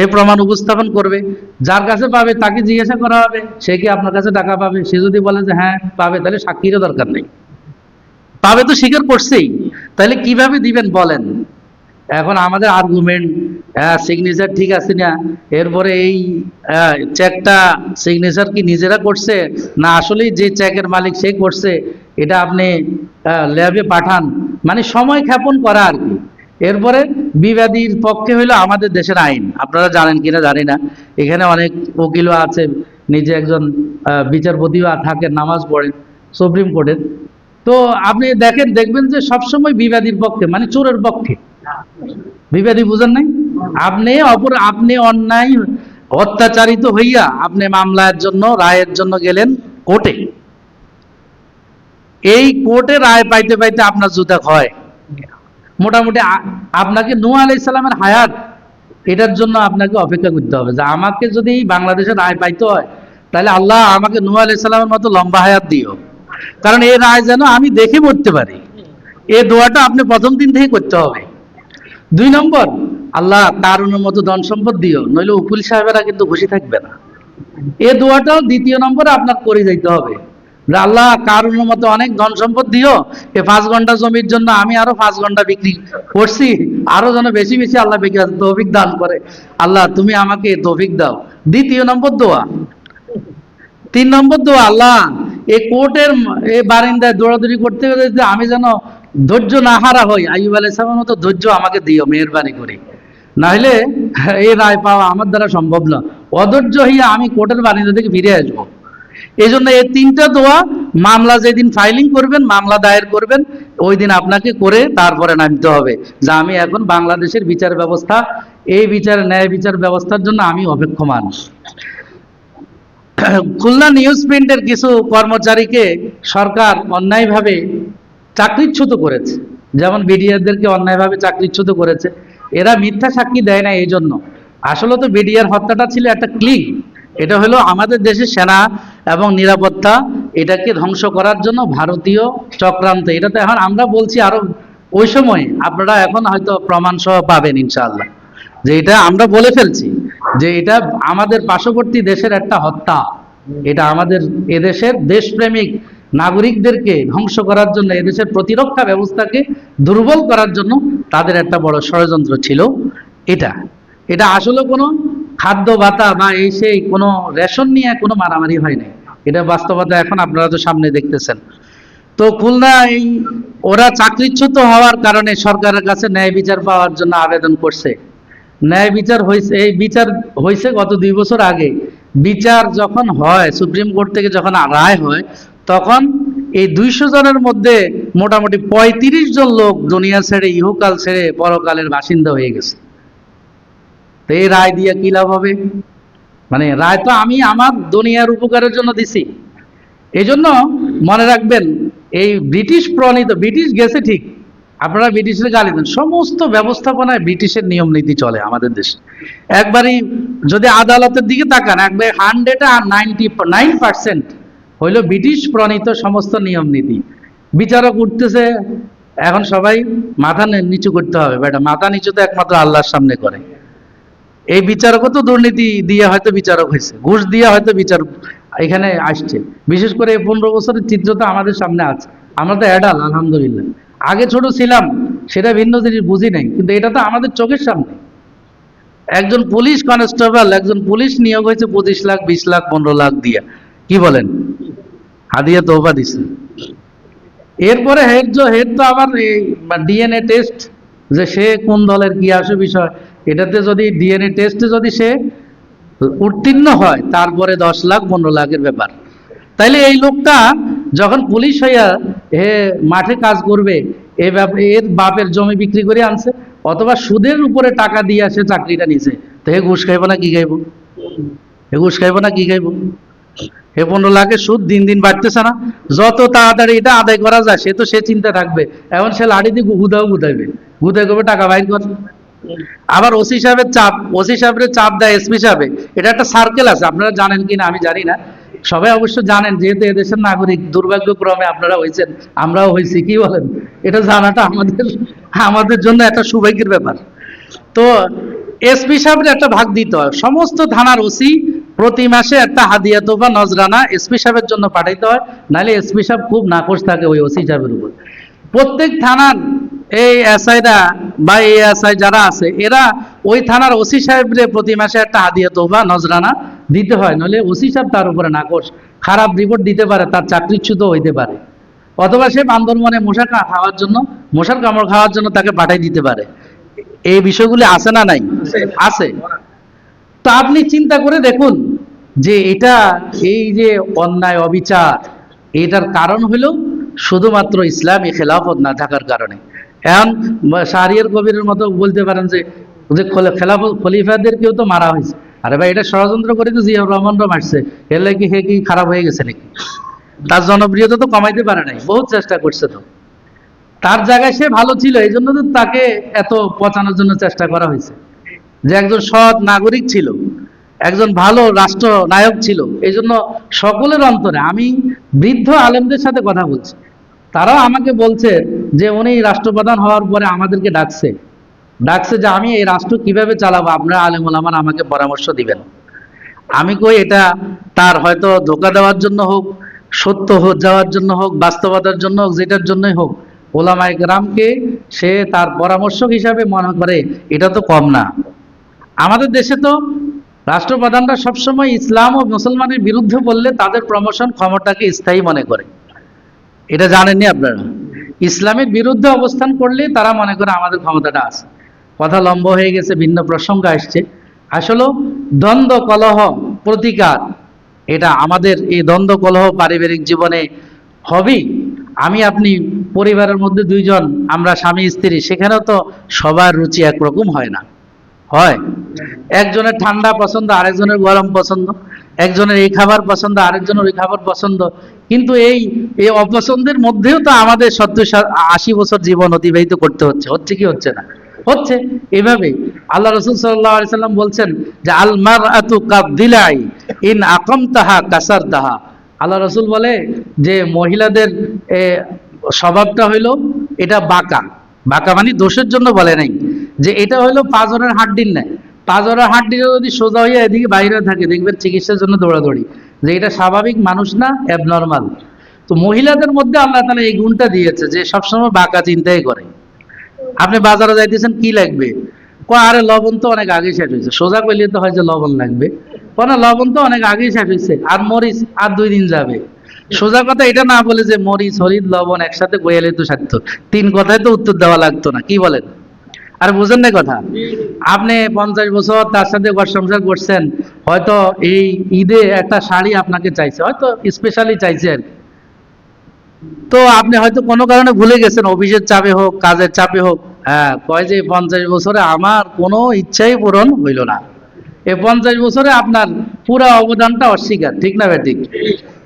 এই প্রমাণ উপস্থাপন করবে। যার কাছে পাবে, তাকে জিজ্ঞাসা করা হবে, সে কি আপনার কাছে টাকা পাবে? সে যদি বলে যে হ্যাঁ পাবে, তাহলে সাক্ষীরও দরকার নেই। পাবে তো স্বীকার করছেই। তাহলে কীভাবে দিবেন বলেন? এখন আমাদের আর্গুমেন্ট হ্যাঁ সিগনেচার ঠিক আছে না, এরপরে এই চেকটা সিগনেচার কি নিজেরা করছে? না, আসলেই যে চেকের মালিক সে করছে, এটা আপনি ল্যাবে পাঠান। মানে সময় ক্ষেপণ করা আর কি। এরপরে বিবাদীর পক্ষে হইল আমাদের দেশের আইন। আপনারা জানেন কিনা জানি না। এখানে অনেক উকিলও আছে, নিজে একজন বিচারপতিও থাকেন, নামাজ পড়েন, সুপ্রিম কোর্টের। তো আপনি দেখেন, দেখবেন যে সবসময় বিবাদীর পক্ষে মানে চোরের পক্ষে। বিবাদী বুঝেন নাই? আপনি অপর আপনি অন্যায় অত্যাচারিত হইয়া আপনি মামলার জন্য, রায়ের জন্য গেলেন কোর্টে। এই কোর্টে রায় পাইতে পাইতে আপনার জুতা ক্ষয় মোটামুটি আপনাকে নূহ আলাইহিস সালামের হায়াত, এটার জন্য আপনাকে অপেক্ষা করতে হবে। যে আমাকে যদি বাংলাদেশের রায় পাইতে হয়, তাহলে আল্লাহ আমাকে নূহ আলাইহিস সালামের মতো লম্বা হায়াত দিও। কারণ এই রায় যেন আমি দেখে মরতে পারি। এই দোয়াটা আপনি প্রথম দিন থেকে করতে হবে। দুই নম্বর, আল্লাহ তারুণের মতো ধন সম্পদ দিও, নইলে উকিল সাহেবেরা কিন্তু খুশি থাকবে না। এ দোয়াটাও দ্বিতীয় নম্বরে আপনার করে যাইতে হবে। আল্লাহ কারুনের মতো অনেক ধন সম্পদ দিও, এ পাঁচ ঘণ্টা জমির জন্য আমি আরও পাঁচ ঘণ্টা বিক্রি করছি, আরও যেন বেশি বেশি আল্লাহ বিক্রি তৌফিক দান করে। আল্লাহ, তুমি আমাকে তৌফিক দাও। দ্বিতীয় নম্বর দোয়া। তিন নম্বর দোয়া, আল্লাহ এই কোর্টের এই বারিন্দায় দৌড়াদৌড়ি করতে যে আমি যেন ধৈর্য না হারা হই আইব আলাইসলামের মতো ধৈর্য আমাকে দিও, মেহরবানি করে। নাহলে এই রায় পাওয়া আমার দ্বারা সম্ভব না। অধৈর্য হইয়া আমি কোর্টের বারিন্দা থেকে ফিরে আসব। এই জন্য এই তিনটা দোয়া মামলা যেদিন ফাইলিং করবেন, মামলা দায়ের করবেন, ওই দিন আপনাকে করে তারপরে নামতে হবে। যে আমি এখন বাংলাদেশের বিচার ব্যবস্থা, এই বিচার, ন্যায় বিচার ব্যবস্থার জন্য আমি অপেক্ষমান। খুলনা নিউজ প্রিন্টের কিছু কর্মচারীকে সরকার অন্যায়ভাবে চাকরিচ্যুত করেছে। যেমন বিডিআরদেরকে অন্যায়ভাবে চাকরিচ্যুত করেছে। এরা মিথ্যা সাক্ষী দেয় না এই জন্য আসলে তো বিডিআর হত্যাটা ছিল একটা ক্লিক এটা হলো আমাদের দেশের সেনা এবং নিরাপত্তা এটাকে ধ্বংস করার জন্য ভারতীয় চক্রান্ত। এটা তো এখন আমরা বলছি আরও ওই সময় আপনারা এখন হয়তো প্রমাণ সহ পাবেন ইনশাআল্লাহ। যে এটা আমরা বলে ফেলছি যে এটা আমাদের পার্শ্ববর্তী দেশের একটা হত্যা। এটা আমাদের এদেশের দেশপ্রেমিক নাগরিকদেরকে ধ্বংস করার জন্য, এদেশের প্রতিরক্ষা ব্যবস্থাকে দুর্বল করার জন্য তাদের একটা বড় ষড়যন্ত্র ছিল। এটা এটা আসলে কোনো খাদ্য ভাতা বা এই সেই কোনো রেশন নিয়ে কোনো মারামারি হয় নাই। এটা বাস্তবতা এখন আপনারা তো সামনে দেখতেছেন। তো খুলনা এই ওরা চাকরিচ্যুত হওয়ার কারণে সরকারের কাছে ন্যায় বিচার পাওয়ার জন্য আবেদন করছে। ন্যায় বিচার হয়েছে এই বিচার হয়েছে গত দুই বছর আগে। বিচার যখন হয়, সুপ্রিম কোর্ট থেকে যখন রায় হয়, তখন এই দুইশো জনের মধ্যে মোটামুটি পঁয়ত্রিশ জন লোক দুনিয়া ছেড়ে ইহকাল ছেড়ে পরকালের বাসিন্দা হয়ে গেছে। তো এই রায় দিয়ে কি লাভ হবে? মানে রায় তো আমি আমার দুনিয়ার উপকারের জন্য দিছি। এই জন্য মনে রাখবেন, এই ব্রিটিশ প্রণীত, ব্রিটিশ গেছে ঠিক। আপনারা ব্রিটিশের গালি দেন, সমস্ত ব্যবস্থাপনায় ব্রিটিশের নিয়ম নীতি চলে আমাদের দেশে। একবারই যদি আদালতের দিকে তাকান, একবার হান্ড্রেড আর নাইনটি, নাইন পার্সেন্ট হইল ব্রিটিশ প্রণীত সমস্ত নিয়ম নীতি। বিচারক উঠতেছে, এখন সবাই মাথা নিচু করতে হবে। বেটা মাথা নিচু তো একমাত্র আল্লাহর সামনে করে। এই বিচারকও তো দুর্নীতি দিয়ে হয়তো বিচারক হয়েছে, ঘুষ দিয়ে হয়তো বিচার এখানে আসছে। বিশেষ করে এই পনেরো বছরের চিত্র তো আমাদের সামনে আছে। আমরা তো অ্যাডাল আলহামদুলিল্লাহ। আগে ছোট ছিলাম, সেটা ভিন্ন জিনিস, বুঝি নাই। কিন্তু এটা তো আমাদের চোখের সামনে। একজন পুলিশ কনস্টেবল, একজন পুলিশ নিয়োগ হয়েছে পঁচিশ লাখ, বিশ লাখ, পনেরো লাখ দিয়া। কি বলেন? হাদিয়া তোবা দিছে। এরপরে হেড হেড তো আবার ডিএনএ টেস্ট যে সে কোন দলের কি আসে বিষয় এটাতে যদি ডিএনএ টেস্টে যদি সে উত্তীর্ণ হয়, তারপরে দশ লাখ, পনেরো লাখের ব্যাপার। তাইলে এই লোকটা যখন পুলিশ হইয়া হে মাঠে কাজ করবে, এ এর বাপের জমি বিক্রি করে আনছে, অথবা সুদের উপরে টাকা দিয়ে সে চাকরিটা নিছে, তো হে ঘুষ খাইব না কি খাইব? হে ঘুষ খাইব না কি খাইব? হে পনেরো লাখের সুদ দিন দিন বাড়তেছে না, যত তাড়াতাড়ি এটা আদায় করা যায়, সে তো সে চিন্তা থাকবে। এখন সে লাড়ি দিয়ে গুদাও গুদাইবে গুদাই করবে টাকা বাইর কর। আবার ওসি সাহেবের চাপ, ওসি সাহেবের চাপ দেয় এসপি সাহেবে। এটা একটা সার্কেল আছে, আপনারা জানেন কিনা আমি জানি না। সবাই অবশ্য জানেন, যেহেতু এদেশের নাগরিক, দুর্ভাগ্যক্রমে আপনারা হয়েছেন, আমরাও হয়েছি, কি বলেন? এটা জানাটা আমাদের আমাদের জন্য একটা সৌভাগ্যের ব্যাপার। তো এসপি সাহেবের একটা ভাগ দিতে হয়। সমস্ত থানার ওসি প্রতি মাসে একটা হাদিয়া তোফা, নজরানা এসপি সাহেবের জন্য পাঠাইতে হয়। নাহলে এসপি সাহেব খুব নাকশ থাকে ওই ওসি সাহেবের উপর। প্রত্যেক থানার এই এসআইরা বা এই এসআই যারা আছে, এরা ওই থানার ওসি সাহেবরে প্রতি মাসে একটা হাদিয়া তোফা নজরানা দিতে হয়। নইলে ওসি সাহেব তার উপরে নাকশ খারাপ রিপোর্ট দিতে পারে, তার চাকরিচ্যুত হইতে পারে। অথবা সে বান্দরবনে মশা খাওয়ার জন্য, মশার কামড় খাওয়ার জন্য তাকে পাঠাই দিতে পারে। এই বিষয়গুলি আছে না নাই? আছে। তো আপনি চিন্তা করে দেখুন যে এটা এই যে অন্যায় অবিচার, এটার কারণ হলো শুধুমাত্র ইসলামী খেলাফত না থাকার কারণে। এখন শাহরিয়ার কবিরের মতো বলতে পারেন যে যে খলে- খেলাফত খলিফাদের কেউ তো মারা হয়েছে। আরে ভাই, এটা ষড়যন্ত্র করে তো জিয়াউর রহমানরা মারছে এর লাগে হে কি খারাপ হয়ে গেছে নাকি? তার জনপ্রিয়তা তো কমাইতে পারে নাই, বহুত চেষ্টা করছে তো। তার জায়গায় সে ভালো ছিল, এই জন্য তো তাকে এত পচানোর জন্য চেষ্টা করা হয়েছে। যে একজন সৎ নাগরিক ছিল, একজন ভালো রাষ্ট্র নায়ক ছিল, এই জন্য সকলের অন্তরে, আমি বৃদ্ধ আলেমদের সাথে কথা বলছি। তারাও আমাকে বলছে যে উনি রাষ্ট্রপ্রধান হওয়ার পরে আমাদেরকে ডাকছে। ডাকছে যে, আমি এই রাষ্ট্র কীভাবে চালাবো? আপনারা আলেম ওলামান আমাকে পরামর্শ দিবেন। আমি কই, এটা তার হয়তো ধোকা দেওয়ার জন্য হোক, সত্য যাওয়ার জন্য হোক, বাস্তবতার জন্য হোক, যেটার জন্যই হোক ওলামায় গ্রামকে সে তার পরামর্শক হিসাবে মনে করে, এটা তো কম না। আমাদের দেশে তো রাষ্ট্রপ্রধানরা সবসময় ইসলাম ও মুসলমানের বিরুদ্ধে বললে তাদের প্রমোশন ক্ষমতাকে স্থায়ী মনে করে। এটা জানেননি আপনারা? ইসলামের বিরুদ্ধে অবস্থান করলে তারা মনে করে আমাদের ক্ষমতাটা আছে। কথা লম্ব হয়ে গেছে, ভিন্ন প্রসঙ্গ আসছে। আসলে দ্বন্দ্ব, কলহ, প্রতিকার, এটা আমাদের এই দ্বন্দ্ব, কলহ পারিবারিক জীবনে হবেই। আমি, আপনি, পরিবারের মধ্যে দুইজন, আমরা স্বামী, স্ত্রী, সেখানেও তো সবার রুচি একরকম হয় না। হয়। একজনের ঠান্ডা পছন্দ, আরেকজনের গরম পছন্দ। একজনের এই খাবার পছন্দ, আরেকজনের ওই খাবার পছন্দ। কিন্তু এই এই অপছন্দের মধ্যেও তো আমাদের সত্তর আশি বছর জীবন অতিবাহিত করতে হচ্ছে। হচ্ছে কি হচ্ছে না? হচ্ছে। এভাবে আল্লাহ রসুল সাল্লাম বলছেন যে আলমার আতু কাবদিলাই ইন আকম তাহা কাসার তাহা আল্লাহ রসুল বলে যে, মহিলাদের স্বভাবটা হইল এটা বাঁকা। বাঁকা মানে দোষের জন্য বলে নাই। যে, এটা হইল পাঁচরের হাড্ডির নেয় পাঁচরের হাড্ডিটা যদি সোজা হয়ে এদিকে বাইরে থাকে, দেখবেন চিকিৎসার জন্য দৌড়াদৌড়ি। যে এটা স্বাভাবিক মানুষ না অ্যাবনর্মাল তো মহিলাদের মধ্যে আল্লাহ তালা এই গুণটা দিয়েছে যে সবসময় বাঁকা চিন্তাই করে। আপনি বাজারে যাইতেছেন, কি লাগবে? কো আরে লবণ তো অনেক আগে শেষ হয়েছে। সোজা কইলে তো হয় যে লবণ লাগবে। কোন লবণ তো অনেক আগেই শেষ হয়েছে। আর মরিচ, আর দুই দিন যাবে। সোজা কথা এটা না বলে যে মরিচ হরিদ লবণ একসাথে গোয়ালে তো সাধ্য তিন কথায় তো উত্তর দেওয়া লাগতো না, কি বলেন? আর বুঝেন না কথা? আপনি পঞ্চাশ বছর তার সাথে ঘর সংসার করছেন, হয়তো এই ঈদে একটা শাড়ি আপনাকে চাইছে, হয়তো স্পেশালি চাইছে আর কি। তো আপনি হয়তো কোনো কারণে ভুলে গেছেন, অফিসের চাপে হোক, কাজের চাপে হোক হ্যাঁ কয় যে পঞ্চাশ বছরে আমার কোনো ইচ্ছাই পূরণ হইল না। এই পঞ্চাশ বছরে আপনার পুরো অবদানটা অস্বীকার, ঠিক না ঠিক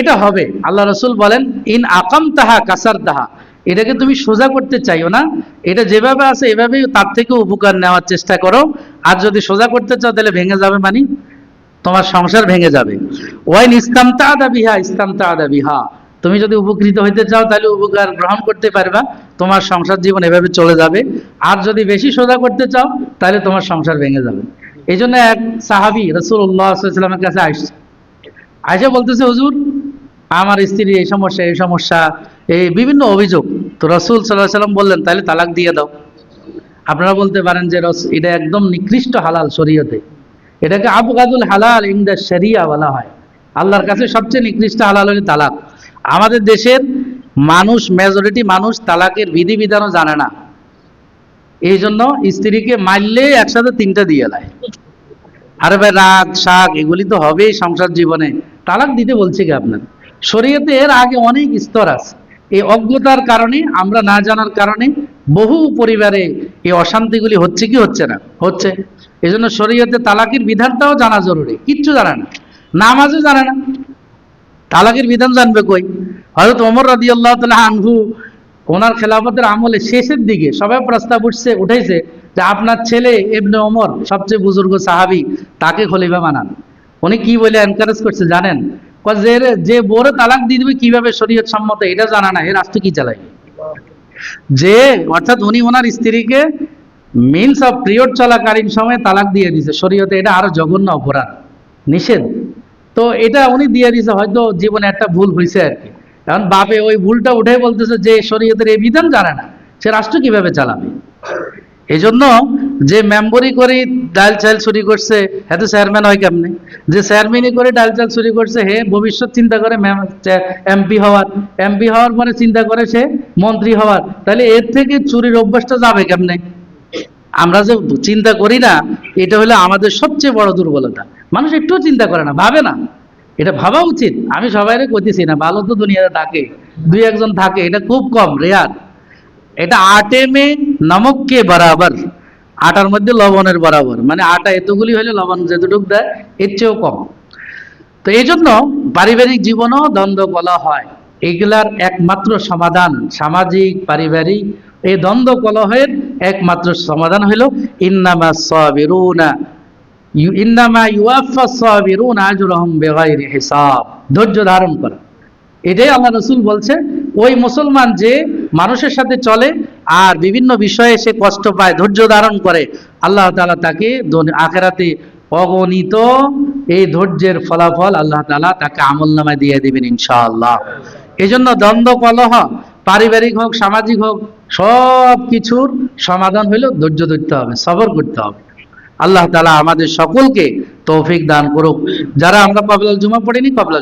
এটা হবে। আল্লাহ রসুল বলেন, ইন আকাম তাহা কাসার তাহা এটাকে তুমি সোজা করতে চাইও না। এটা যেভাবে আছে, এভাবেই তার থেকে উপকার নেওয়ার চেষ্টা করো। আর যদি সোজা করতে চাও, তাহলে ভেঙে যাবে মানে? তোমার সংসার ভেঙে যাবে। ওয়াইন ইসলাম তাদা বিহা ইসলাম তাদা বিহা। তুমি যদি উপকৃত হইতে চাও, তাহলে উপকার গ্রহণ করতে পারবা। তোমার সংসার জীবন এভাবে চলে যাবে। আর যদি বেশি সোজা করতে চাও, তাহলে তোমার সংসার ভেঙে যাবে। এই জন্য এক সাহাবি রসুল্লাহামের কাছে আসছে। আইসা বলতেছে, হুজুর, আমার স্ত্রী এই সমস্যা এই সমস্যা এই বিভিন্ন অভিযোগ। তো রসুল সাল্লাহ সাল্লাম বললেন তাহলে তালাক দিয়ে দাও। আপনারা বলতে পারেন যে রস, এটা একদম নিকৃষ্ট হালাল শরীয়তে। এটাকে আবগাদুল হালাল ইংদা শরিয়া বলা হয়। আল্লাহর কাছে সবচেয়ে নিকৃষ্ট হালাল হলো তালাক। আমাদের দেশের মানুষ মেজরিটি মানুষ তালাকের বিধিবিধানও জানে না। এই জন্য স্ত্রীকে মারলে একসাথে তিনটা দিয়ে দেয়। আরে ভাই, রাগ, শাক, এগুলি তো হবেই সংসার জীবনে। তালাক দিতে বলছে কি আপনার? শরীয়তে এর আগে অনেক স্তর আছে। এই অজ্ঞতার কারণে, আমরা না জানার কারণে বহু পরিবারে এই অশান্তিগুলি হচ্ছে কি হচ্ছে না? হচ্ছে। এই জন্য শরীয়তে তালাকের বিধানটাও জানা জরুরি। কিচ্ছু জানে না। নামাজও জানে না। তালাকের বিধান জানবে কই? হয়তো ওমর রাদি আল্লাহ আনহু, ওনার খেলাফতের আমলে শেষের দিকে সবাই প্রস্তাব উঠছে, উঠেছে যে আপনার ছেলে এমনি ওমর, সবচেয়ে বুজুর্গ সাহাবি, তাকে খলিফা বানান। উনি কি বলে এনকারেজ করছে জানেন? যে বোরে তালাক দিয়ে দিবে কীভাবে শরীয়ত সম্মত, এটা জানা না এ রাষ্ট্র কি চালায় যে, অর্থাৎ উনি ওনার স্ত্রীকে মিনস অফ পিরিয়ড চলাকালীন সময়ে তালাক দিয়ে দিছে শরীয়তে এটা আরও জঘন্য অপরাধ, নিষেধ। তো এটা উনি দিয়ে দিছে হয়তো জীবনে একটা ভুল হয়েছে আর কি। কারণ বাপে ওই ভুলটা উঠে বলতেছে যে, শরীয়তের এই বিধান জানে না, সে রাষ্ট্র কীভাবে চালাবে? এই জন্য যে মেম্বরি করে ডাল চাল চুরি করছে হ্যাঁ তো চেয়ারম্যান হয় কেমনে? যে চেয়ারম্যানই করে ডাল চাল চুরি করছে, হে ভবিষ্যৎ চিন্তা করে এমপি হওয়ার। এমপি হওয়ার পরে চিন্তা করে সে মন্ত্রী হওয়ার। তাহলে এর থেকে চুরির অভ্যাসটা যাবে কেমনে? আমরা যে চিন্তা করি না, এটা হলো আমাদের সবচেয়ে বড় দুর্বলতা। মানুষ একটুও চিন্তা করে না, ভাবে না। এটা ভাবা উচিত। আমি সবাইরে কইতেছি না, ভালো তো দুনিয়াতে থাকে। দুই একজন থাকে, এটা খুব কম, রেয়ার। এটা আটে মে নমক কে বরাবর, আটার মধ্যে লবণের বরাবর। মানে আটা এতগুলি হলে লবণ যেতটুক দেয়, এর চেয়েও কম। তো এই জন্য পারিবারিক জীবনও দ্বন্দ্ব বলা হয়। এগুলার একমাত্র সমাধান সামাজিক, পারিবারিক, এই দ্বন্দ্ব কলহের একমাত্র সমাধান হলো ইন্নামা সাবিরুনা ইন্নামা ইউয়াফা সাবিরুনা আজরুহুম বিগাইরি হিসাব। ধৈর্য ধারণ করা। এটাই আল্লাহ রসুল বলছে ওই মুসলমান যে মানুষের সাথে চলে আর বিভিন্ন বিষয়ে সে কষ্ট পায়, ধৈর্য ধারণ করে, আল্লাহ তাআলা তাকে আখেরাতে অগণিত এই ধৈর্যের ফলাফল আল্লাহ তাআলা তাকে আমল নামায় দিয়ে দিবেন ইনশাআল্লাহ। এই জন্য দ্বন্দ্ব, কলহ, পারিবারিক হোক, সামাজিক হোক, সব কিছুর সমাধান হইলেও ধৈর্য ধরতে হবে, সবর করতে হবে। আল্লাহ তালা আমাদের সকলকে তৌফিক দান করুক। যারা আমরা কবলাল জুমা পড়িনি, কবলাল